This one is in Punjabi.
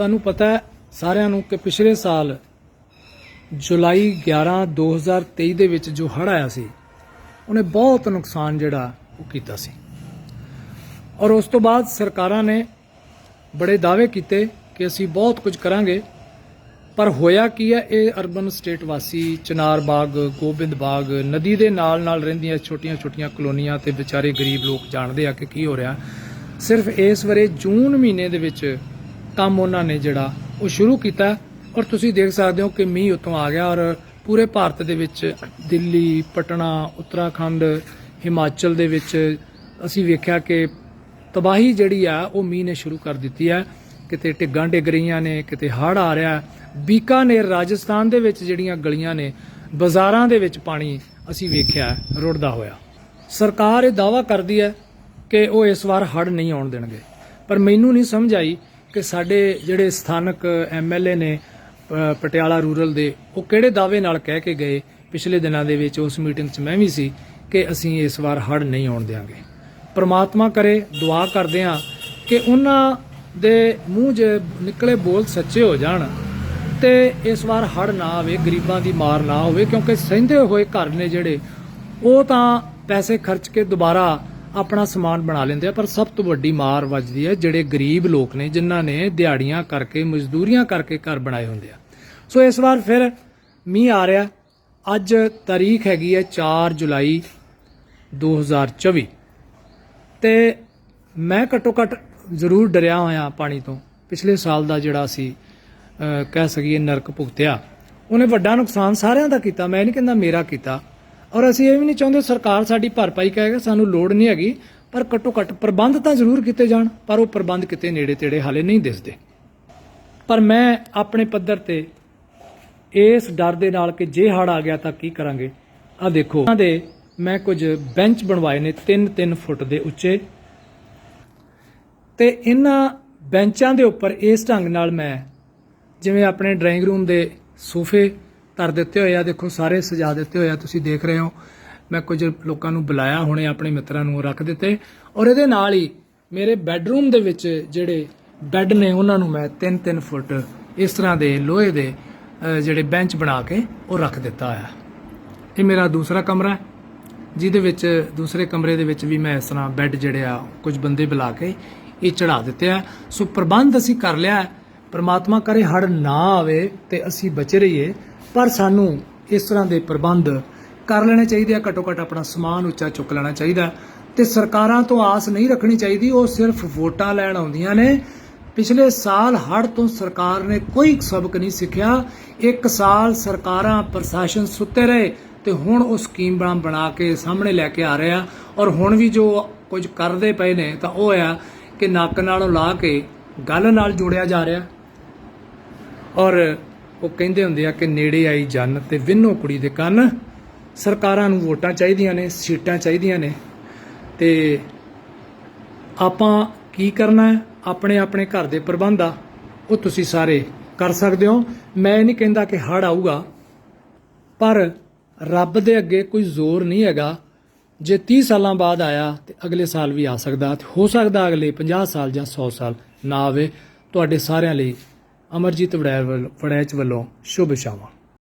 ਤੁਹਾਨੂੰ ਪਤਾ ਸਾਰਿਆਂ ਨੂੰ ਕਿ ਪਿਛਲੇ ਸਾਲ ਜੁਲਾਈ 11 2023 ਦੇ ਵਿੱਚ ਜੋ ਹੜ੍ਹ ਆਇਆ ਸੀ, ਉਹਨੇ ਬਹੁਤ ਨੁਕਸਾਨ ਜਿਹੜਾ ਉਹ ਕੀਤਾ ਸੀ। ਔਰ ਉਸ ਤੋਂ ਬਾਅਦ ਸਰਕਾਰਾਂ ਨੇ ਬੜੇ ਦਾਅਵੇ ਕੀਤੇ ਕਿ ਅਸੀਂ ਬਹੁਤ ਕੁਝ ਕਰਾਂਗੇ, ਪਰ ਹੋਇਆ ਕੀ ਹੈ, ਇਹ ਅਰਬਨ ਸਟੇਟ ਵਾਸੀ ਚਨਾਰ ਬਾਗ, ਗੋਬਿੰਦ ਬਾਗ, ਨਦੀ ਦੇ ਨਾਲ ਨਾਲ ਰਹਿੰਦੀਆਂ ਛੋਟੀਆਂ-ਛੋਟੀਆਂ ਕਲੋਨੀਆਂ ਤੇ ਵਿਚਾਰੇ ਗਰੀਬ ਲੋਕ ਜਾਣਦੇ ਆ ਕਿ ਕੀ ਹੋ ਰਿਹਾ। ਸਿਰਫ ਇਸ ਵਰੇ ਜੂਨ ਮਹੀਨੇ ਦੇ ਵਿੱਚ ਕੰਮ ਉਹਨਾਂ ਨੇ ਜਿਹੜਾ ਉਹ ਸ਼ੁਰੂ ਕੀਤਾ ਔਰ ਤੁਸੀਂ ਦੇਖ ਸਕਦੇ ਹੋ ਕਿ ਮੀਂਹ ਉਤੋਂ ਆ ਗਿਆ ਔਰ ਪੂਰੇ ਭਾਰਤ ਦੇ ਵਿੱਚ ਦਿੱਲੀ, ਪਟਨਾ, ਉੱਤਰਾਖੰਡ, ਹਿਮਾਚਲ ਦੇ ਵਿੱਚ ਅਸੀਂ ਵੇਖਿਆ ਕਿ ਤਬਾਹੀ ਜਿਹੜੀ ਆ, ਉਹ ਮੀਂਹ ਨੇ ਸ਼ੁਰੂ ਕਰ ਦਿੱਤੀ ਹੈ। ਕਿਤੇ ਢਿੱਗਾਂ ਡਿੱਗ ਰਹੀਆਂ ਨੇ, ਕਿਤੇ ਹੜ੍ਹ ਆ ਰਿਹਾ ਬੀਕਾਨੇਰ ਰਾਜਸਥਾਨ ਦੇ ਵਿੱਚ ਜਿਹੜੀਆਂ ਗਲੀਆਂ ਨੇ, ਬਾਜ਼ਾਰਾਂ ਦੇ ਵਿੱਚ ਪਾਣੀ ਅਸੀਂ ਵੇਖਿਆ ਰੁੜਦਾ ਹੋਇਆ। ਸਰਕਾਰ ਇਹ ਦਾਵਾ ਕਰਦੀ ਹੈ ਕਿ ਉਹ ਇਸ ਵਾਰ ਹੜ੍ਹ ਨਹੀਂ ਆਉਣ ਦੇਣਗੇ। ਪਰ ਮੈਨੂੰ ਨਹੀਂ ਸਮਝ ਆਈ ਕਿ ਸਾਡੇ ਜਿਹੜੇ ਸਥਾਨਕ ਐਮਐਲਏ ਨੇ ਪਟਿਆਲਾ ਰੂਰਲ ਦੇ, ਉਹ ਕਿਹੜੇ ਦਾਅਵੇ ਨਾਲ ਕਹਿ ਕੇ ਗਏ ਪਿਛਲੇ ਦਿਨਾਂ ਦੇ ਵਿੱਚ ਉਸ ਮੀਟਿੰਗ 'ਚ? ਮੈਂ ਵੀ ਸੀ ਕਿ ਅਸੀਂ ਇਸ ਵਾਰ ਹੜ੍ਹ ਨਹੀਂ ਆਉਣ ਦੇਵਾਂਗੇ ਪ੍ਰਮਾਤਮਾ ਕਰੇ, ਦੁਆ ਕਰਦੇ ਹਾਂ ਕਿ ਉਹਨਾਂ ਦੇ ਮੂੰਹ 'ਚ ਨਿਕਲੇ ਬੋਲ ਸੱਚੇ ਹੋ ਜਾਣ ਤੇ ਇਸ ਵਾਰ ਹੜ ਨਾ ਆਵੇ, ਗਰੀਬਾਂ ਦੀ ਮਾਰ ਨਾ ਹੋਵੇ, ਕਿਉਂਕਿ ਸਹਿੰਦੇ ਹੋਏ ਘਰ ਨੇ ਜਿਹੜੇ, ਉਹ ਤਾਂ ਪੈਸੇ ਖਰਚ ਕੇ ਦੁਬਾਰਾ ਆਪਣਾ ਸਮਾਨ ਬਣਾ ਲੈਂਦੇ ਆ, ਪਰ ਸਭ ਤੋਂ ਵੱਡੀ ਮਾਰ ਵੱਜਦੀ ਹੈ ਜਿਹੜੇ ਗਰੀਬ ਲੋਕ ਨੇ, ਜਿਨ੍ਹਾਂ ਨੇ ਦਿਹਾੜੀਆਂ ਕਰਕੇ, ਮਜ਼ਦੂਰੀਆਂ ਕਰਕੇ ਘਰ ਬਣਾਏ ਹੁੰਦੇ ਆ। ਸੋ ਇਸ ਵਾਰ ਫਿਰ ਮੀਂਹ ਆ ਰਿਹਾ। ਅੱਜ ਤਾਰੀਖ ਹੈਗੀ ਹੈ 4 ਜੁਲਾਈ 2024 ਤੇ ਮੈਂ ਘੱਟੋ ਘੱਟ ਜ਼ਰੂਰ ਡਰਿਆ ਹੋਇਆ ਪਾਣੀ ਤੋਂ। ਪਿਛਲੇ ਸਾਲ ਦਾ ਜਿਹੜਾ ਸੀ ਕਹਿ ਸਕੀਏ ਨਰਕ ਭੁਗਤਿਆ, ਉਹਨੇ ਵੱਡਾ ਨੁਕਸਾਨ ਸਾਰਿਆਂ ਦਾ ਕੀਤਾ, ਮੈਂ ਨਹੀਂ ਕਹਿੰਦਾ ਮੇਰਾ ਕੀਤਾ। ਔਰ ਅਸੀਂ ਇਹ ਵੀ ਨਹੀਂ ਚਾਹੁੰਦੇ ਸਰਕਾਰ ਸਾਡੀ ਭਰਪਾਈ ਕਹੇਗਾ, ਸਾਨੂੰ ਲੋੜ ਨਹੀਂ ਹੈਗੀ, ਪਰ ਘੱਟੋ ਘੱਟ ਪ੍ਰਬੰਧ ਤਾਂ ਜ਼ਰੂਰ ਕੀਤੇ ਜਾਣ, ਪਰ ਉਹ ਪ੍ਰਬੰਧ ਕਿਤੇ ਨੇੜੇ ਤੇੜੇ ਹਾਲੇ ਨਹੀਂ ਦਿਸਦੇ। ਪਰ ਮੈਂ ਆਪਣੇ ਪੱਧਰ ਤੇ ਇਸ ਡਰ ਦੇ ਨਾਲ ਕਿ ਜੇ ਹੜ ਆ ਗਿਆ ਤਾਂ ਕੀ ਕਰਾਂਗੇ? ਆ ਦੇਖੋ, ਇਹਨਾਂ ਦੇ ਮੈਂ ਕੁਝ ਬੈਂਚ ਬਣਵਾਏ ਨੇ 3-3 ਫੁੱਟ ਦੇ ਉੱਚੇ। ਤੇ ਇਹਨਾਂ ਬੈਂਚਾਂ ਦੇ ਉੱਪਰ ਇਸ ਢੰਗ ਨਾਲ ਮੈਂ ਜਿਵੇਂ ਆਪਣੇ ਡਰਾਇੰਗ ਰੂਮ ਦੇ ਸੋਫੇ ਧਰ ਦਿੱਤੇ ਹੋਏ ਆ। ਦੇਖੋ, ਸਾਰੇ ਸਜਾ ਦਿੱਤੇ ਹੋਏ ਆ। ਤੁਸੀਂ ਦੇਖ ਰਹੇ ਹੋ, ਮੈਂ ਕੁਝ ਲੋਕਾਂ ਨੂੰ ਬੁਲਾਇਆ, ਹੁਣੇ ਆਪਣੇ ਮਿੱਤਰਾਂ ਨੂੰ ਰੱਖ ਦਿੱਤੇ। ਔਰ ਇਹਦੇ ਨਾਲ ਹੀ ਮੇਰੇ ਬੈੱਡਰੂਮ ਦੇ ਵਿੱਚ ਜਿਹੜੇ ਬੈੱਡ ਨੇ, ਉਹਨਾਂ ਨੂੰ ਮੈਂ 3-3 ਫੁੱਟ ਇਸ ਤਰ੍ਹਾਂ ਦੇ ਲੋਹੇ ਦੇ ਜਿਹੜੇ ਬੈਂਚ ਬਣਾ ਕੇ ਉਹ ਰੱਖ ਦਿੱਤਾ ਆ ਇਹ ਮੇਰਾ ਦੂਸਰਾ ਕਮਰਾ ਹੈ, ਜਿਹਦੇ ਵਿੱਚ ਦੂਸਰੇ ਕਮਰੇ ਦੇ ਵਿੱਚ ਵੀ ਮੈਂ ਇਸ ਤਰ੍ਹਾਂ ਬੈੱਡ ਜਿਹੜੇ ਆ, ਕੁਝ ਬੰਦੇ ਬੁਲਾ ਕੇ ਇਹ ਚੜਾ ਦਿੱਤੇ ਆ। ਸੋ ਪ੍ਰਬੰਧ ਅਸੀਂ ਕਰ ਲਿਆ ਪਰਮਾਤਮਾ ਕਰੇ ਹੜ ਨਾ ਆਵੇ ਤੇ ਅਸੀਂ ਬਚ ਰਹੀਏ। ਪਰ ਸਾਨੂੰ ਇਸ ਤਰ੍ਹਾਂ ਦੇ ਪ੍ਰਬੰਧ ਕਰ ਲੈਣੇ ਚਾਹੀਦੇ ਆ, ਘੱਟੋ ਘੱਟ ਆਪਣਾ ਸਮਾਨ ਉੱਚਾ ਚੁੱਕ ਲੈਣਾ ਚਾਹੀਦਾ। ਤੇ ਸਰਕਾਰਾਂ ਤੋਂ ਆਸ ਨਹੀਂ ਰੱਖਣੀ ਚਾਹੀਦੀ, ਉਹ ਸਿਰਫ ਵੋਟਾਂ ਲੈਣ ਆਉਂਦੀਆਂ ਨੇ। ਪਿਛਲੇ ਸਾਲ ਹੜ ਤੋਂ ਸਰਕਾਰ ਨੇ ਕੋਈ ਸਬਕ ਨਹੀਂ ਸਿੱਖਿਆ। ਇੱਕ ਸਾਲ ਸਰਕਾਰਾਂ ਪ੍ਰਸ਼ਾਸਨ ਸੁੱਤੇ ਰਹੇ ਤੇ ਹੁਣ ਉਹ ਸਕੀਮ ਬਣਾ ਬਣਾ ਕੇ ਸਾਹਮਣੇ ਲੈ ਕੇ ਆ ਰਿਹਾ ਔਰ ਹੁਣ ਵੀ ਜੋ ਕੁਝ ਕਰਦੇ ਪਏ ਨੇ, ਤਾਂ ਉਹ ਆ ਕਿ ਨੱਕ ਨਾਲੋਂ ਲਾ ਕੇ ਗੱਲ ਨਾਲ ਜੋੜਿਆ ਜਾ ਰਿਹਾ। ਔਰ ਉਹ ਕਹਿੰਦੇ ਹੁੰਦੇ ਆ ਕਿ ਨੇੜੇ ਆਈ ਜੰਨ ਤੇ ਵਿੰਨੋ ਕੁੜੀ ਦੇ ਕੰਨ ਸਰਕਾਰਾਂ ਨੂੰ ਵੋਟਾਂ ਚਾਹੀਦੀਆਂ ਨੇ, ਸੀਟਾਂ ਚਾਹੀਦੀਆਂ ਨੇ। ਤੇ ਆਪਾਂ ਕੀ ਕਰਨਾ ਹੈ? ਆਪਣੇ ਆਪਣੇ ਘਰ ਦੇ ਪ੍ਰਬੰਧ ਆ, ਉਹ ਤੁਸੀਂ ਸਾਰੇ ਕਰ ਸਕਦੇ ਹੋ। ਮੈਂ ਇਹ ਨਹੀਂ ਕਹਿੰਦਾ ਕਿ ਹੜ ਆਊਗਾ, ਪਰ ਰੱਬ ਦੇ ਅੱਗੇ ਕੋਈ ਜ਼ੋਰ ਨਹੀਂ ਹੈਗਾ। ਜੇ 30 ਸਾਲਾਂ ਬਾਅਦ ਆਇਆ ਤੇ ਅਗਲੇ ਸਾਲ ਵੀ ਆ ਸਕਦਾ, ਤੇ ਹੋ ਸਕਦਾ ਅਗਲੇ 50 ਸਾਲ ਜਾਂ 100 ਸਾਲ ਨਾ ਆਵੇ। ਤੁਹਾਡੇ ਸਾਰਿਆਂ ਲਈ ਅਮਰਜੀਤ ਵੜੈਚ ਵੱਲੋਂ ਸ਼ੁਭ ਸ਼ਾਮਾਂ।